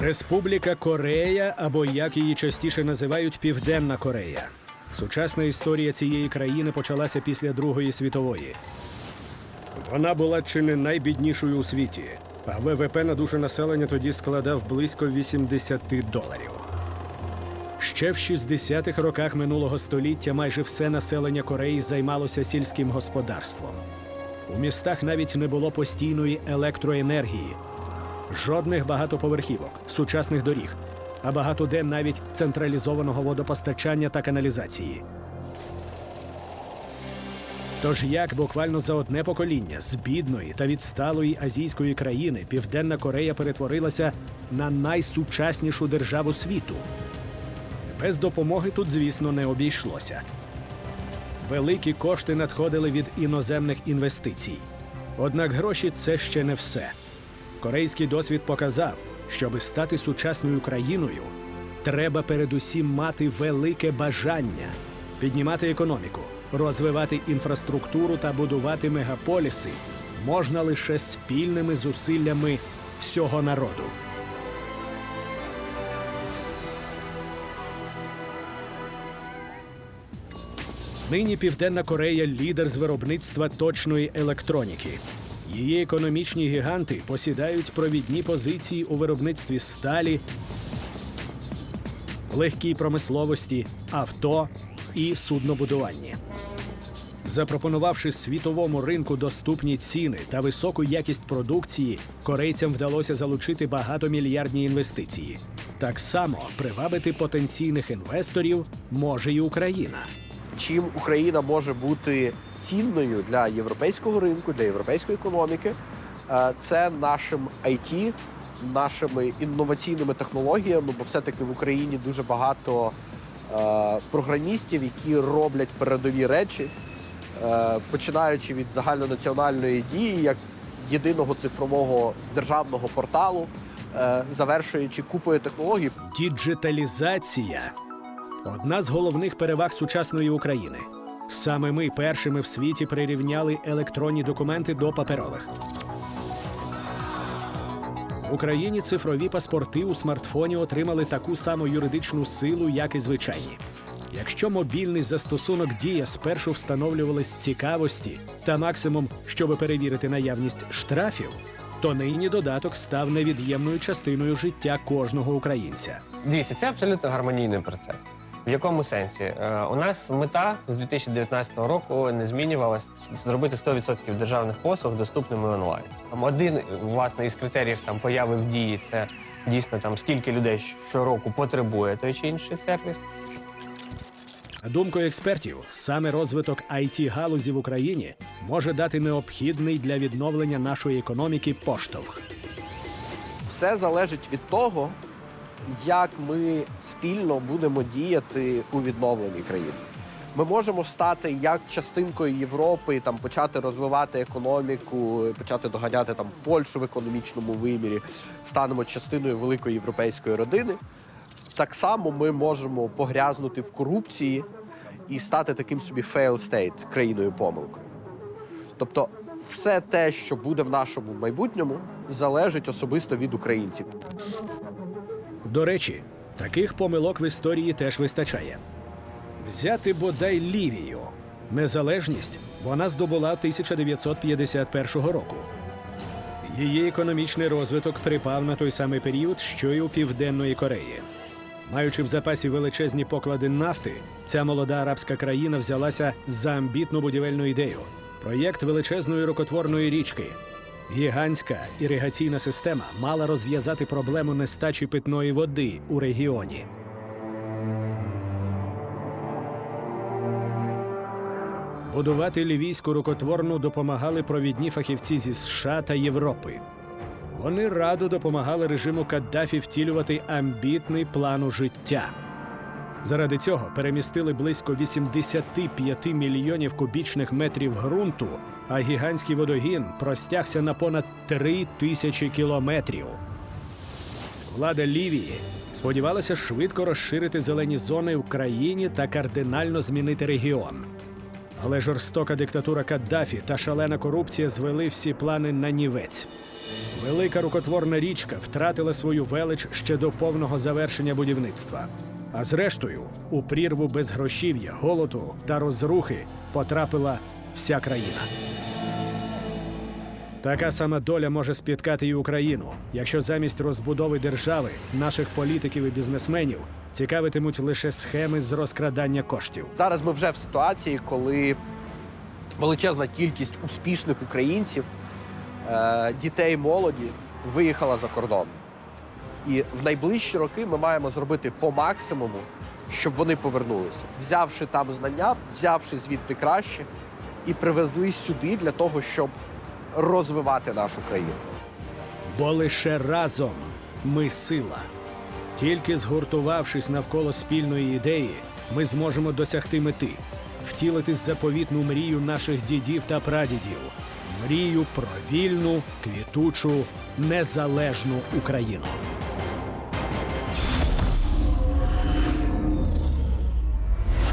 Республіка Корея, або як її частіше називають Південна Корея. Сучасна історія цієї країни почалася після Другої світової. Вона була чи не найбіднішою у світі, а ВВП на душу населення тоді складав близько 80 доларів. Ще в 60-х роках минулого століття майже все населення Кореї займалося сільським господарством. У містах навіть не було постійної електроенергії, жодних багатоповерхівок, сучасних доріг, а багато де навіть централізованого водопостачання та каналізації. Тож як буквально за одне покоління з бідної та відсталої азійської країни Південна Корея перетворилася на найсучаснішу державу світу. Без допомоги тут, звісно, не обійшлося. Великі кошти надходили від іноземних інвестицій. Однак гроші це ще не все. Корейський досвід показав, щоби стати сучасною країною, треба передусім мати велике бажання піднімати економіку, розвивати інфраструктуру та будувати мегаполіси можна лише спільними зусиллями всього народу. Нині Південна Корея лідер з виробництва точної електроніки. Її економічні гіганти посідають провідні позиції у виробництві сталі, легкій промисловості, авто і суднобудуванні. Запропонувавши світовому ринку доступні ціни та високу якість продукції, корейцям вдалося залучити багатомільярдні інвестиції. Так само привабити потенційних інвесторів може й Україна. Чим Україна може бути цінною для європейського ринку, для європейської економіки, е, це нашим IT, нашими інноваційними технологіями, бо все-таки в Україні дуже багато е, програмістів, які роблять передові речі, е, починаючи від загальнонаціональної дії, як єдиного цифрового державного порталу, завершуючи купою технологій, Діджиталізація одна з головних переваг сучасної України. Саме ми першими в світі прирівняли електронні документи до паперових. В Україні цифрові паспорти у смартфоні отримали таку саму юридичну силу, як і звичайні. Якщо мобільний застосунок Дія спершу встановлювали з цікавості та максимум, щоб перевірити наявність штрафів, то нині додаток став невід'ємною частиною життя кожного українця. Дивіться, це абсолютно гармонійний процес. В якому сенсі? Е, у нас мета з 2019 року не змінювалась зробити 100% державних послуг доступними онлайн. Там один власне із критеріїв там появи в дії це дійсно там скільки людей щороку потребує той чи інший сервіс. На думку експертів, саме розвиток it галузі в Україні може дати необхідний для відновлення нашої економіки поштовх. все залежить від того, як ми спільно будемо діяти у відновленні країни. Ми можемо стати як частинкою Європи, там почати розвивати економіку, почати доганяти там Польщу в економічному вимірі, станемо частиною великої європейської родини. Так само ми можемо погрязнути в корупції і стати таким собі fail state, країною помилкою. Тобто, все те, що буде в нашому майбутньому, залежить особисто від українців. До речі, таких помилок в історії теж вистачає. Взяти бодай Лівію. Незалежність вона здобула 1951 року. Її економічний розвиток припав на той самий період, що й у Південної Кореї. Маючи в запасі величезні поклади нафти, ця молода арабська країна взялася за амбітну будівельну ідею проєкт величезної рукотворної річки. Гігантська іригаційна система мала розв'язати проблему нестачі питної води у регіоні. Будувати лівійську рукотворну допомагали провідні фахівці зі США та Європи. Вони радо допомагали режиму Каддафі втілювати амбітний план у життя. Заради цього перемістили близько 85 мільйонів кубічних метрів ґрунту, а гігантський водогін простягся на понад 3 тисячі кілометрів. Влада Лівії сподівалася швидко розширити зелені зони в країні та кардинально змінити регіон. Але жорстока диктатура Каддафі та шалена корупція звели всі плани на нівець. Велика рукотворна річка втратила свою велич ще до повного завершення будівництва. А зрештою, у прірву безгрошів'я, голоду та розрухи потрапила вся країна. Така сама доля може спіткати і Україну, якщо замість розбудови держави наших політиків і бізнесменів цікавитимуть лише схеми з розкрадання коштів. Зараз ми вже в ситуації, коли величезна кількість успішних українців, е, дітей, молоді виїхала за кордон. І в найближчі роки ми маємо зробити по максимуму, щоб вони повернулися, взявши там знання, взявши звідти краще і привезли сюди для того, щоб розвивати нашу країну. Бо лише разом ми сила. Тільки згуртувавшись навколо спільної ідеї, ми зможемо досягти мети, втілити заповітну мрію наших дідів та прадідів, мрію про вільну, квітучу, незалежну Україну.